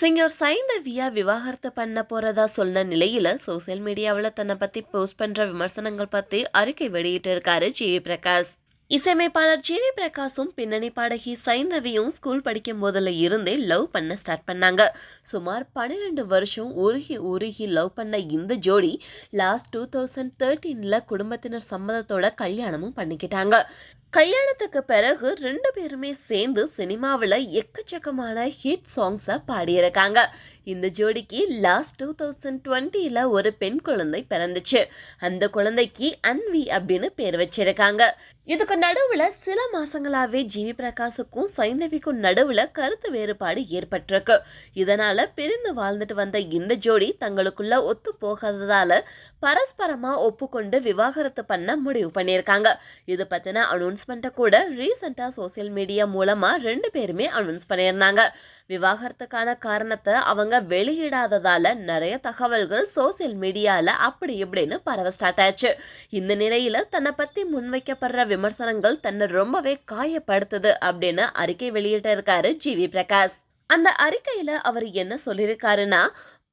Singer சைந்தவியா விவாகரத்து பண்ண போறதா சொன்ன நிலையில சோசியல் மீடியாவில் தன்னை பத்தி போஸ்ட் பண்ற விமர்சனங்கள் பத்தி அறிக்கை வெளியிட்டு இருக்காரு ஜிவி பிரகாஷ். இசையமைப்பாளர் ஜிவி பிரகாஷும் பின்னணி பாடகி சைந்தவியும் ஸ்கூல் படிக்கும் போதுல இருந்தே லவ் பண்ண ஸ்டார்ட் பண்ணாங்க. சுமார் பன்னிரெண்டு வருஷம் உருகி உருகி லவ் பண்ண இந்த ஜோடி லாஸ்ட் டூ தௌசண்ட் தேர்ட்டீனில் குடும்பத்தினர் சம்மதத்தோட கல்யாணமும் பண்ணிக்கிட்டாங்க. கல்யாணத்துக்கு பிறகு ரெண்டு பேருமே சேர்ந்து சினிமாவில் எக்கச்சக்கமான ஹிட் சாங்ஸை பாடியிருக்காங்க. இந்த ஜோடிக்கு லாஸ்ட் டூ தௌசண்ட் டுவெண்ட்டியில் ஒரு பெண் குழந்தை பிறந்துச்சு. அந்த குழந்தைக்கு அன்வி அப்படின்னு பேர் வச்சிருக்காங்க. இதுக்கு நடுவில் சில மாசங்களாகவே ஜிவி பிரகாஷுக்கும் சைந்தவிக்கும் நடுவில் கருத்து வேறுபாடு ஏற்பட்டிருக்கு. இதனால் பிரிந்து வாழ்ந்துட்டு வந்த இந்த ஜோடி தங்களுக்குள்ள ஒத்து போகாததால பரஸ்பரமாக ஒப்புக்கொண்டு விவாகரத்து பண்ண முடிவு பண்ணியிருக்காங்க. இது பற்றின அனௌன்ஸ் அனௌன்ஸ்மெண்ட்டை கூட ரீசெண்டாக சோசியல் மீடியா மூலமாக ரெண்டு பேருமே அனௌன்ஸ் பண்ணியிருந்தாங்க. விவாகரத்துக்கான காரணத்தை அவங்க வெளியிடாததால் நிறைய தகவல்கள் சோசியல் மீடியாவில் அப்படி இப்படின்னு பரவ ஸ்டார்ட் ஆச்சு. இந்த நிலையில் தன்னை பற்றி முன்வைக்கப்படுற விமர்சனங்கள் தன்னை ரொம்பவே காயப்படுத்துது அப்படின்னு அறிக்கை வெளியிட்டு இருக்காரு ஜிவி பிரகாஷ். அந்த அறிக்கையில் அவர் என்ன சொல்லியிருக்காருன்னா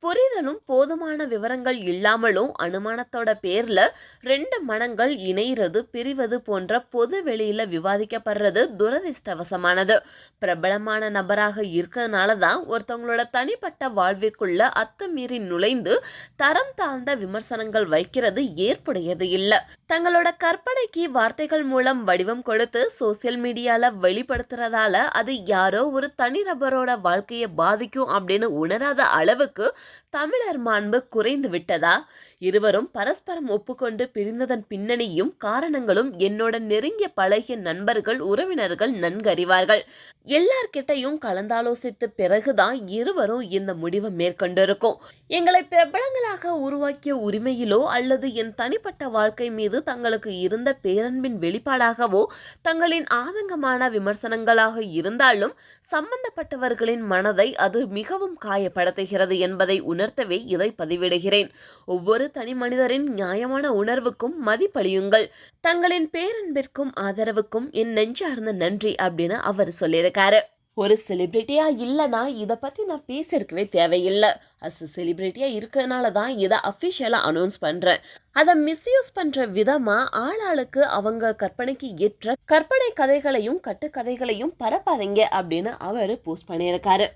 புரிதலும் போதுமான விவரங்கள் இல்லாமலும் அனுமானத்தோட பேர்ல ரெண்டு மனங்கள் இணைகிறது பிரிவது போன்ற பொது வெளியில விவாதிக்கப்படுறது துரதிர்ஷ்டவசமானது. பிரபலமான நபராக இருக்கிறதுனால தான் ஒருத்தவங்களோட தனிப்பட்ட வாழ்விற்குள்ள அத்துமீறி நுழைந்து தரம் தாழ்ந்த விமர்சனங்கள் வைக்கிறது ஏற்புடையது இல்லை. தங்களோட கற்பனைக்கு வார்த்தைகள் மூலம் வடிவம் கொடுத்து சோசியல் மீடியால வெளிப்படுத்துறதால அது யாரோ ஒரு தனிநபரோட வாழ்க்கையை பாதிக்கும் அப்படின்னு உணராத அளவுக்கு தமிழர் மாண்பு குறைந்து விட்டதா? இருவரும் பரஸ்பரம் ஒப்புக்கொண்டு பிரிந்ததன் பின்னணியும் காரணங்களும் என்னோட நெருங்கிய பழகிய நண்பர்கள் உறவினர்கள் நன்கறிவார்கள். எல்லார்கிட்டையும் கலந்தாலோசித்த பிறகுதான் இருவரும் இந்த முடிவை மேற்கொண்டிருக்கும். எங்களை பிரபலங்களாக உருவாக்கிய உரிமையிலோ அல்லது என் தனிப்பட்ட வாழ்க்கை மீது தங்களுக்கு இருந்த பேரன்பின் வெளிப்பாடாகவோ தங்களின் ஆதங்கமான விமர்சனங்களாக இருந்தாலும் சம்பந்தப்பட்டவர்களின் மனதை அது மிகவும் காயப்படுத்துகிறது என்பதை உணர்த்தவே இதை பதிவிடுகிறேன். ஒவ்வொரு தனி மனிதரின் நியாயமான உணர்வுக்கும் மதிப்பளியுங்கள். தங்களின் பேரன்பிற்கும் ஆதரவுக்கும் என் நெஞ்சார்ந்த நன்றி அப்படின்னு அவர் சொல்லியிருக்காரு. ஒரு செலிபிரிட்டியா இல்லைனா இதை பற்றி நான் பேசியிருக்கவே தேவையில்லை. அஸ் செலிபிரிட்டியா இருக்கிறதுனால தான் இதை அஃபிஷியலாக அனௌன்ஸ் பண்ணுறேன் அதை மிஸ்யூஸ் பண்ணுற விதமாக ஆளாளுக்கு அவங்க கற்பனைக்கு ஏற்ற கற்பனை கதைகளையும் கட்டுக்கதைகளையும் பரப்பாதீங்க அப்படின்னு அவர் போஸ்ட் பண்ணியிருக்காரு.